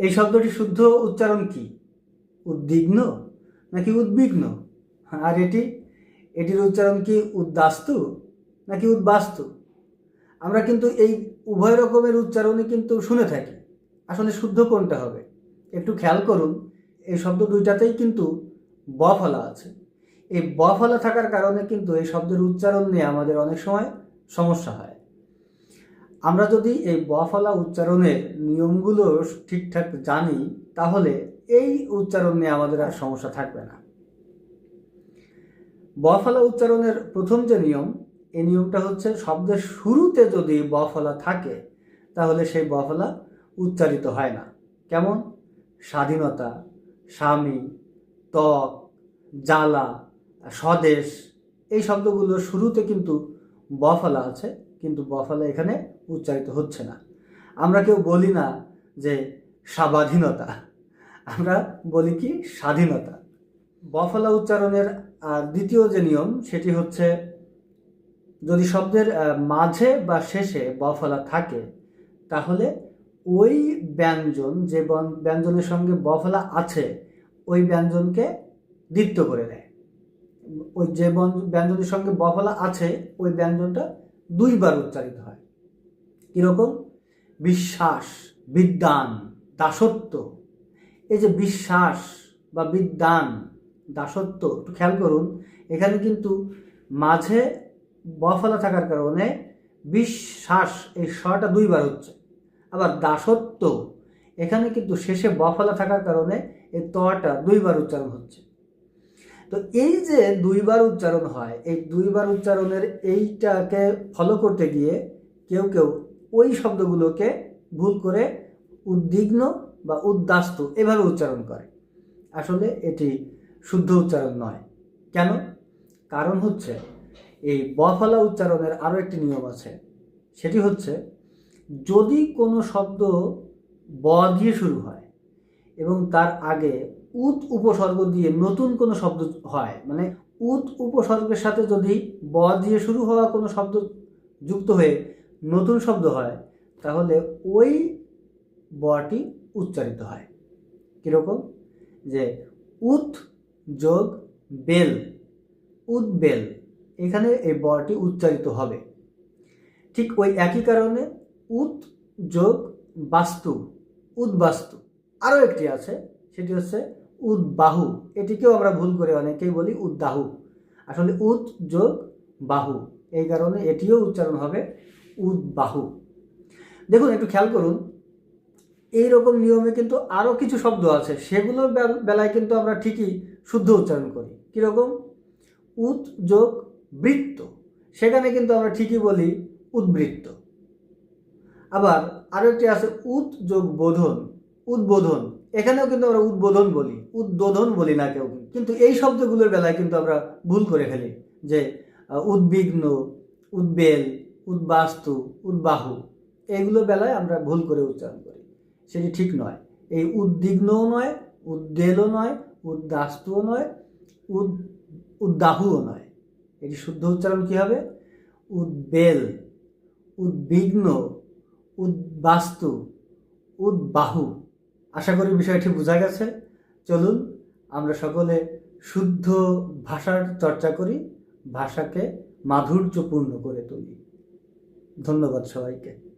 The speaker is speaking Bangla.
এই শব্দটি শুদ্ধ উচ্চারণ কি? উদ্বিগ্ন নাকি উদ্বিগ্ন? আর এটি, এটির উচ্চারণ কি উদ্দাস্তু নাকি উদ্বাস্তু? আমরা কিন্তু এই উভয় রকমের উচ্চারণই কিন্তু শুনে থাকি। আসলে শুদ্ধ কোনটা হবে? একটু খেয়াল করুন, এই শব্দ দুইটাতেই কিন্তু ব ফলা আছে। এই ব ফলা থাকার কারণে কিন্তু এই শব্দের উচ্চারণ নিয়ে আমাদের অনেক সময় সমস্যা হয়। আমরা যদি এই ব ফলা উচ্চারণের নিয়মগুলো ঠিকঠাক জানি, তাহলে এই উচ্চারণ নিয়ে আমাদের আর সমস্যা থাকবে না। ব ফলা উচ্চারণের প্রথম যে নিয়ম, এই নিয়মটা হচ্ছে শব্দের শুরুতে যদি ব ফলা থাকে, তাহলে সেই ব ফলা উচ্চারিত হয় না। কেমন? স্বাধীনতা, স্বামী, ত্বক, জ্বালা, স্বদেশ, এই শব্দগুলোর শুরুতে কিন্তু ব ফলা আছে। কিন্তু ব ফলা এখানে উচ্চারিত হচ্ছে না। আমরা কেউ বলি না যে স্বাধীনতা। আমরা বলি কি স্বাধীনতা। বফলা উচ্চারণের দ্বিতীয় যে নিয়ম সেটি হচ্ছে, যদি শব্দের মাঝে বা শেষে বফলা থাকে, তাহলে ওই ব্যঞ্জন যে ব্যঞ্জনের সঙ্গে বফলা আছে, ওই ব্যঞ্জনকে দ্বিত্ব করে দেয় ওই যে ব্যঞ্জনের সঙ্গে বফলা আছে, ওই ব্যঞ্জনটা দুইবার উচ্চারিত হয়। কীরকম? বিশ্বাস, বিদ্যান, দাসত্ব। এই যে বিশ্বাস বা বিদ্যান, দাসত্ব, একটু খেয়াল করুন, এখানে কিন্তু মাঝে বফলা থাকার কারণে বিশ্বাস এই শটা দুইবার হচ্ছে। আবার দাসত্ব, এখানে কিন্তু শেষে বফলা থাকার কারণে এই তটা দুইবার উচ্চারণ হচ্ছে। তো এই যে দুইবার উচ্চারণ হয়, এই দুইবার উচ্চারণের এইটাকে ফলো করতে গিয়ে কেউ কেউ ওই শব্দগুলোকে ভুল করে উদ্বিগ্ন বা উদ্দাস্ত এভাবে উচ্চারণ করে। আসলে এটি শুদ্ধ উচ্চারণ নয়। কেন? কারণ হচ্ছে এই বফলা উচ্চারণের আরও একটি নিয়ম আছে। সেটি হচ্ছে যদি কোনো শব্দ ব দিয়ে শুরু হয় এবং তার আগে উত উপসর্গ দিয়ে নতুন কোনো শব্দ হয় মানে উত উপসর্গের সাথে যদি ব দিয়ে শুরু হওয়া কোনো শব্দ যুক্ত হয়ে নতুন শব্দ হয়, তাহলে ওই বটি উচ্চারিত হয়। কীরকম? যে উত যোগ বেল উদ্বেল এখানে এই বটি উচ্চারিত হবে। ঠিক ওই একই কারণে উত যোগ বাস্তু উদ্বাস্তু আরও একটি আছে, সেটি হচ্ছে উদ্বাহু। এটিকেও আমরা ভুল করে অনেকেই বলি উদ্দাহু আসলে উত যোগ বাহু। এই কারণে এটিও উচ্চারণ হবে উদ্বাহু। দেখুন, একটু খেয়াল করুন। এই রকম নিয়মে কিন্তু আরও কিছু শব্দ আছে। সেগুলোর বেলায় কিন্তু আমরা ঠিকই শুদ্ধ উচ্চারণ করি। কীরকম? উত যোগ বৃত্ত। সেখানে কিন্তু আমরা ঠিকই বলি উদ্বৃত্ত। আবার আরও একটি আছে উত যোগ বোধন। উদ্বোধন। এখানেও কিন্তু আমরা উদ্বোধন বলি উদ্বোধন বলি না কেউ। কিন্তু এই শব্দগুলোর বেলায় কিন্তু আমরা ভুল করে ফেলি, যে উদ্বিগ্ন, উদ্বেল, উদ্বাস্তু, উদ্বাহু এইগুলোর বেলায় আমরা ভুল করে উচ্চারণ করি। সেটি ঠিক নয়। এই উদ্বিগ্নও নয়, উদ্বেলও নয় উদ্দাস্তুও নয়, উদ উদ্দাহুও নয়। এটি শুদ্ধ উচ্চারণ কী হবে? উদ্বেল, উদ্বিগ্ন, উদ্বাস্তু, উদ্বাহু। আশা করি বিষয়টি বোঝা গেছে। চলুন, আমরা সকলে শুদ্ধ ভাষার চর্চা করি, ভাষাকে মাধুর্যপূর্ণ করে তুলি। ধন্যবাদ সবাইকে।